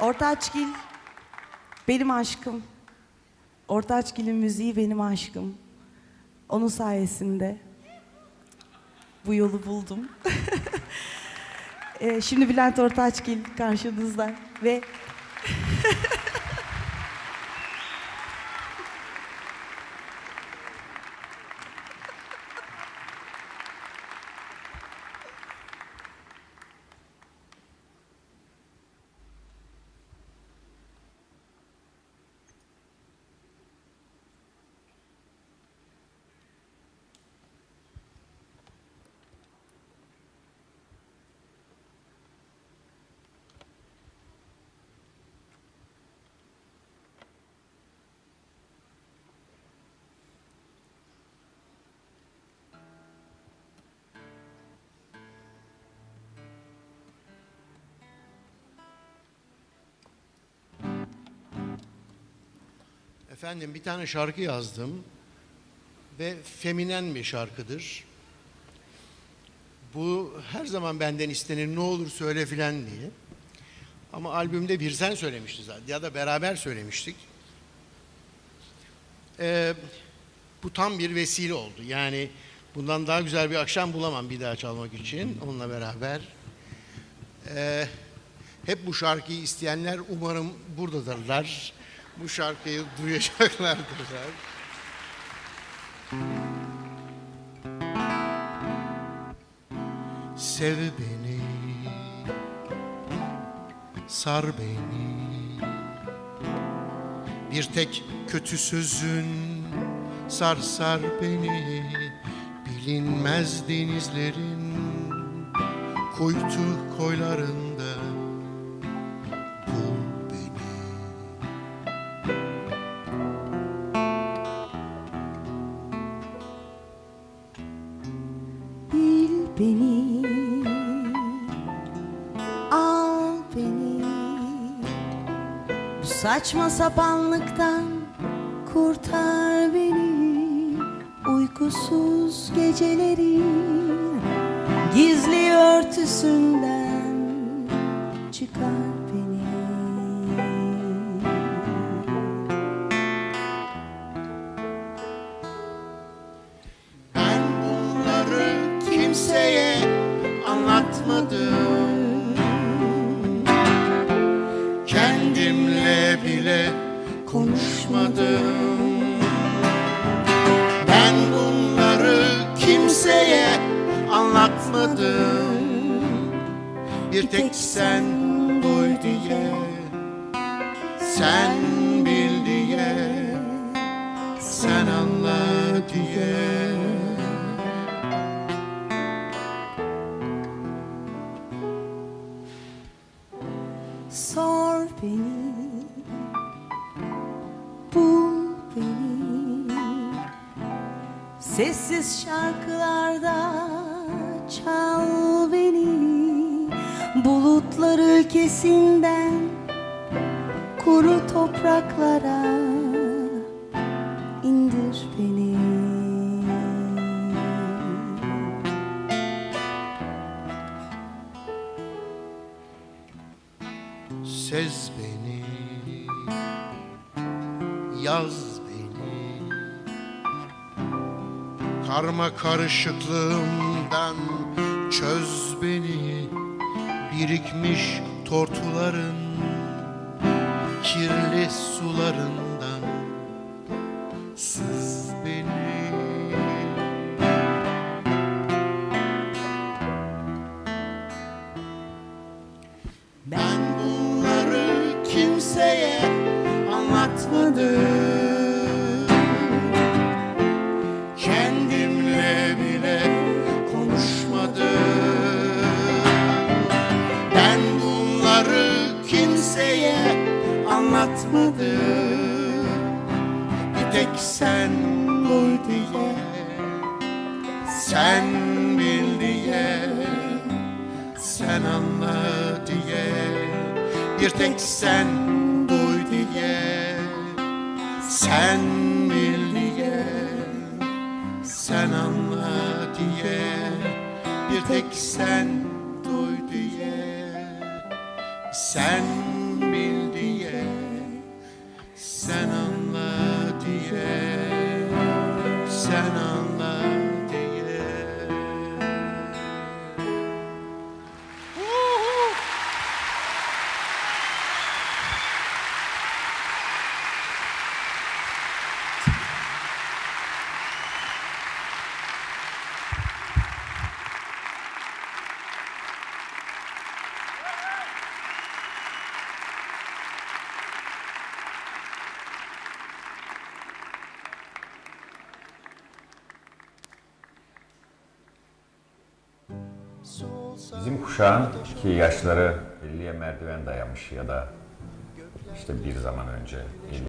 Ortaçgil benim aşkım. Ortaçgil'in müziği benim aşkım. Onun sayesinde bu yolu buldum. Ee, şimdi Bülent Ortaçgil karşınızda ve Efendim bir tane şarkı yazdım ve feminen bir şarkıdır. Bu her zaman benden istenir ne olur söyle filan diye. Ama albümde bir sen söylemişti zaten ya da beraber söylemiştik. Ee, bu tam bir vesile oldu. Yani bundan daha güzel bir akşam bulamam bir daha çalmak için onunla beraber. Ee, hep bu şarkıyı isteyenler umarım buradadırlar. Bu şarkıyı duyacaklardırlar. Sev beni, sar beni. Bir tek kötü sözün sarsar beni. Bilinmez denizlerin kuytu koylarında beni. Al beni. Bu saçma sapanlıktan kurtar beni. Uykusuz gecelerin gizli örtüsünden çıkar anlatmadım Kendimle bile konuşmadım Ben bunları kimseye anlatmadım. Bir tek sen duy diye Sen bil diye Sen Sor beni. Bul beni. Sessiz şarkılarda Çal beni. Bulutlar ülkesinden Kuru topraklara Sez beni Yaz beni. Karma karışıklığımdan Çöz beni Birikmiş tortuların Kirli sularından. Süz beni anlatmadım Kendimle bile konuşmadım. Ben bunları kimseye anlatmadım. Bir tek sen duy Sen bil sen anla Bir tek sen Sen bil diye Sen anla diye. Bir tek sen duy diye. Sen Bizim kuşağın ki yaşları 50'ye merdiven dayamış ya da işte bir zaman önce